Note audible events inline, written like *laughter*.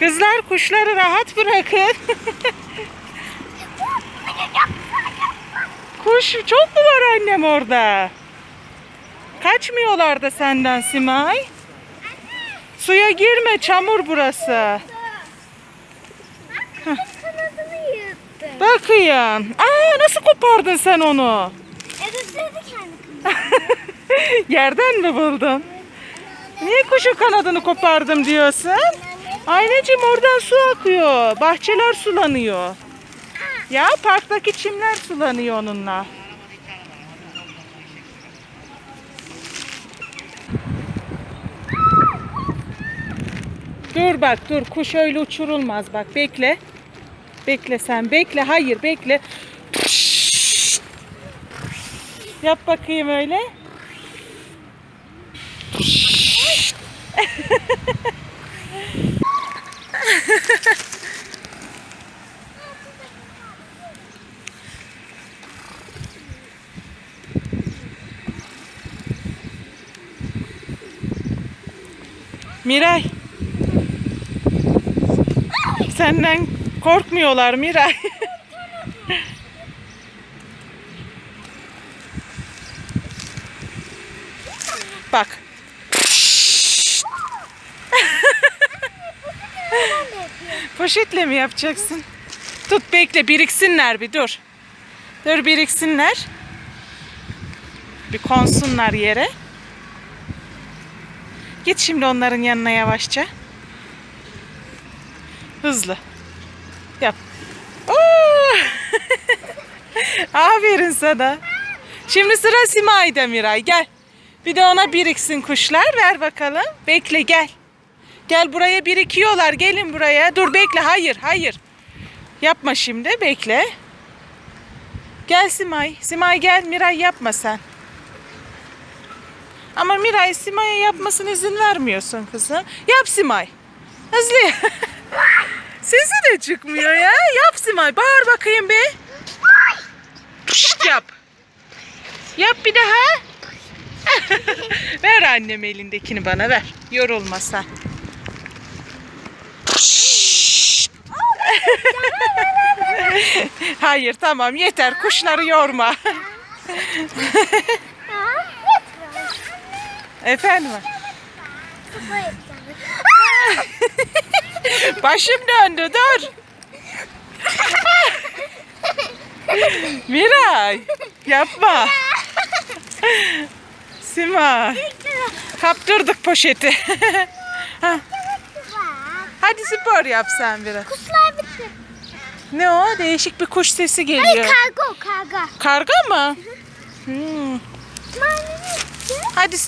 Kızlar kuşları rahat bırakın. Kuş çok mu var annem orada? Kaçmıyorlar da senden Simay. Suya girme çamur burası. Yırttı. Bakayım. Aa nasıl kopardın sen onu? *laughs* Yerden mi buldun? Niye kuşun kanadını kopardım diyorsun? Anneciğim oradan su akıyor. Bahçeler sulanıyor. Ya parktaki çimler sulanıyor onunla. Dur bak dur kuş öyle uçurulmaz bak bekle. Bekle sen bekle hayır bekle. Yap bakayım öyle. *laughs* Miray. Senden korkmuyorlar Miray. *laughs* Bak. *laughs* Poşetle mi yapacaksın? Tut bekle biriksinler bir dur. Dur biriksinler. Bir konsunlar yere. Git şimdi onların yanına yavaşça. Hızlı. Yap. *laughs* Aferin sana. Şimdi sıra Simay'da Miray gel. Bir de ona biriksin kuşlar. Ver bakalım. Bekle gel. Gel buraya birikiyorlar. Gelin buraya. Dur bekle. Hayır hayır. Yapma şimdi. Bekle. Gel Simay. Simay gel. Miray yapma sen. Ama Miray Simay'a yapmasına izin vermiyorsun kızım. Yap Simay. Hızlı. *laughs* Sesi de çıkmıyor ya. Yap Simay. Bağır bakayım bir. Pişt yap. Yap bir daha. *laughs* ver annem elindekini bana ver. Yorulma sen. *laughs* Hayır tamam yeter kuşları yorma. Efendim? Başım döndü dur. Miray yapma. Sima kaptırdık poşeti. Ha, Hadi spor yap sen biraz. Kuşlar bitti. Ne o? Değişik bir kuş sesi Hayır geliyor. karga o karga. Karga mı? Hmm. Mavi bitti. Hadi